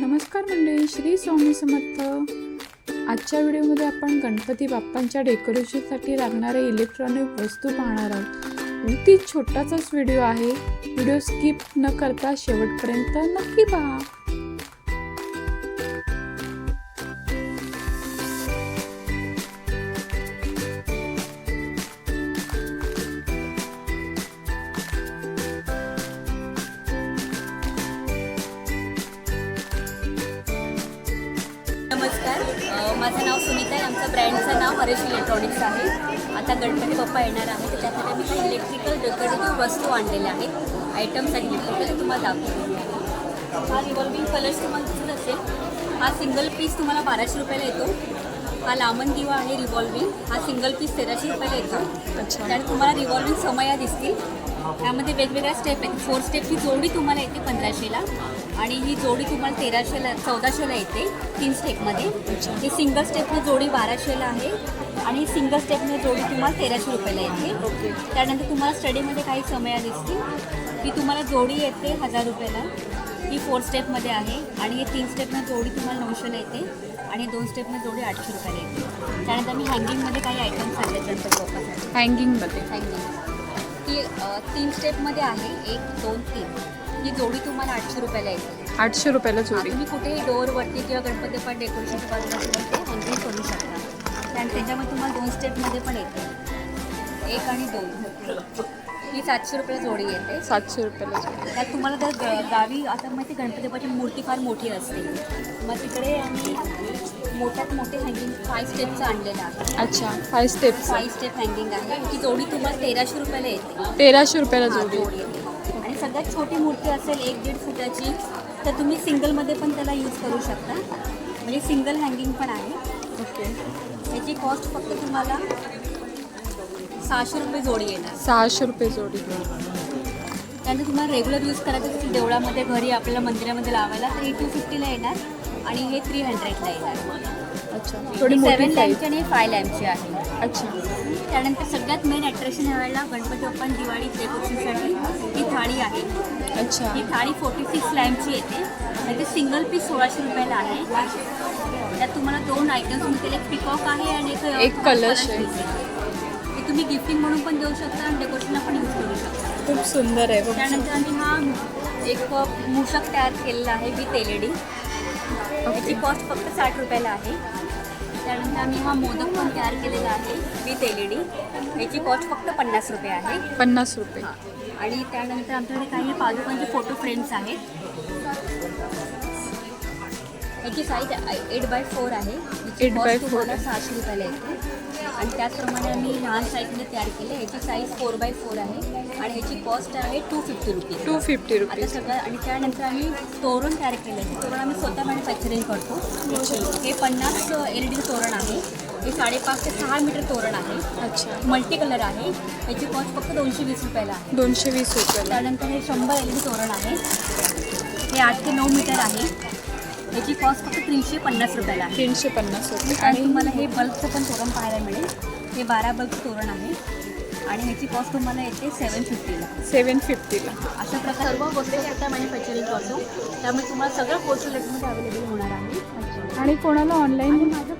नमस्कार मंडळी श्री स्वामी समर्थ. आजच्या व्हिडिओमध्ये आपण गणपती बाप्पांच्या डेकोरेशनसाठी लागणारे इलेक्ट्रॉनिक वस्तू पाहणार आहोत. अगदी छोटासाच व्हिडिओ आहे. व्हिडिओ स्किप न करता शेवटपर्यंत नक्की पहा. माझं नाव सुनीता आहे आमचं ब्रँडचं नाव हरेश इलेक्ट्रॉनिक्स आहे. आता गणपती बाप्पा येणार आहे तर त्यासाठी आम्ही काही इलेक्ट्रिकल डेकोरेटिव्ह वस्तू आणलेल्या आहेत. आयटम्स आहेत इलेक्ट्रिकल ते तुम्हाला दाखवतो. हा रिव्हॉल्विंग कलर्स तुम्हाला दिसत असेल. हा सिंगल पीस तुम्हाला बाराशे रुपयाला येतो. हा लामन दिवा आहे रिव्हॉल्विंग हा सिंगल पीस तेराशे रुपयाला येतो. अच्छा. त्यात तुम्हाला रिव्हॉल्विंग समया दिसतील. त्यामध्ये वेगवेगळ्या स्टेप आहेत. फोर स्टेपची जोडी तुम्हाला येते पंधराशेला. आणि ही जोडी तुम्हाला तेराशेला चौदाशेला येते तीन स्टेपमध्ये ही सिंगल स्टेपनं जोडी बाराशेला आहे आणि सिंगल स्टेपनं जोडी तुम्हाला तेराशे रुपयाला येते. ओके. त्यानंतर तुम्हाला स्टडीमध्ये काही समया दिसतील. ही तुम्हाला जोडी येते हजार रुपयाला. ही फोर स्टेपमध्ये आहे आणि ही तीन स्टेपनं जोडी तुम्हाला नऊशेला येते आणि दोन स्टेपनं जोडी आठशे रुपयाला येते. त्यानंतर मी हँगिंगमध्ये काही गणपती बाप्पासाठी हँगिंगमध्ये हँगिंग ती तीन स्टेपमध्ये आहे. एक दोन तीन. ही जोडी तुम्हाला आठशे रुपयाला येते आठशे रुपयाला जोडी. तुम्ही कुठेही डोअरवरती किंवा गणपती पण डेकोरेशन बाजूला ते हँगिंग करू शकता. आणि त्याच्यामध्ये तुम्हाला दोन स्टेपमध्ये पण येते. एक आणि दोन. ही सातशे रुपयाला जोडी येते. सातशे रुपयाला जोडी. त्यात तुम्हाला ग- गावी आता माहिती गणपती बाप्पाची मूर्ती फार मोठी असते. मग तिकडे आम्ही मोठ्यात मोठे हँगिंग फाय स्टेपचं आणलेलं आहे अच्छा five steps five step hanging आहे. ही जोडी तुम्हाला तेराशे रुपयाला येते. तेराशे रुपयाला जोडी. जोडी येते. सगळ्यात छोटी मूर्ती असेल एक दीड फुटाची तर तुम्ही सिंगलमध्ये पण त्याला यूज करू शकता. म्हणजे सिंगल हँगिंग पण आहे. ओके त्याची कॉस्ट फक्त तुम्हाला सहाशे रुपये जोडी येणार. सहाशे रुपये जोडी. त्यानंतर तुम्हाला रेग्युलर यूज करायचं असेल देवळामध्ये घरी आपल्याला मंदिरामध्ये लावायला तर ही टू फिफ्टीला येणार आणि हे थ्री हंड्रेडला येणार. अच्छा. थोडी सेवन लॅम्पची आणि फाय लॅम्पची आहे. अच्छा. त्यानंतर सगळ्यात मेन अट्रॅक्शन ह्यावेळेला गणपती बाप्पा दिवाळी डेकोरेशनसाठी थाळी आहे. अच्छा. ही थाळी फोर्टी सिक्स लॅम्पची येते त्याचे सिंगल पीस सोळाशे रुपयाला आहे. त्यात तुम्हाला दोन आयटम्स मिळतील. एक पिकॉक आहे आणि एक एक कलश आहे. हे तुम्ही गिफ्टिंग म्हणून पण देऊ शकता आणि डेकोरेशनला पण यूज करू शकता. खूप सुंदर आहे बघ. त्यानंतर आम्ही हा एक मूषक तयार केलेला आहे विथ एल ई डी याची कॉस्ट फक्त साठ रुपयाला आहे. त्यानंतर आम्ही हा मोदक पण तयार केलेला आहे विथ एल ई डी याची कॉस्ट फक्त पन्नास रुपये आहे. पन्नास रुपये. आणि त्यानंतर आमच्याकडे काही पादुकांचे फोटो फ्रेम्स आहेत. याची साईज एट बाय फोर आहे. याची 8 by cost 4 तुम्हाला सहाशे रुपयाला येते. आणि त्याचप्रमाणे आम्ही लहान साईजमध्ये तयार केले. याची साईज फोर बाय फोर आहे. आणि याची कॉस्ट आहे two fifty rupees two fifty आता रुपीज सगळं आणि त्यानंतर आम्ही तोरण तयार केलं आहे. तोरण आम्ही स्वतः मॅन्युफॅक्चरिंग करतो. हे पन्नास एल डी तोरण आहे. हे साडेपाच ते सहा मीटर तोरण आहे. अच्छा. मल्टी कलर आहे. याची कॉस्ट फक्त दोनशे वीस रुपयाला आहे. दोनशे वीस रुपयाला. त्यानंतर हे शंभर एल डी तोरण आहे. हे आठ ते नऊ मीटर आहे. याची कॉस्ट फक्त तीनशे पन्नास रुपयाला आहे. तीनशे पन्नास रुपये. आणि तुम्हाला हे बल्बचं पण तोरण पाहायला मिळेल. हे बारा बल्बचं तोरण आहे. आणि ह्याची कॉस्ट तुम्हाला येते सेवन फिफ्टीला सेवन फिफ्टीला अशा प्रकारे सर्व गोष्टी स्वतः मॅन्युफॅक्चरिंग करतो. त्यामुळे तुम्हाला सगळं होलसेल रेटमध्ये अवेलेबल होणार आहे. आणि कोणाला ऑनलाईन माझं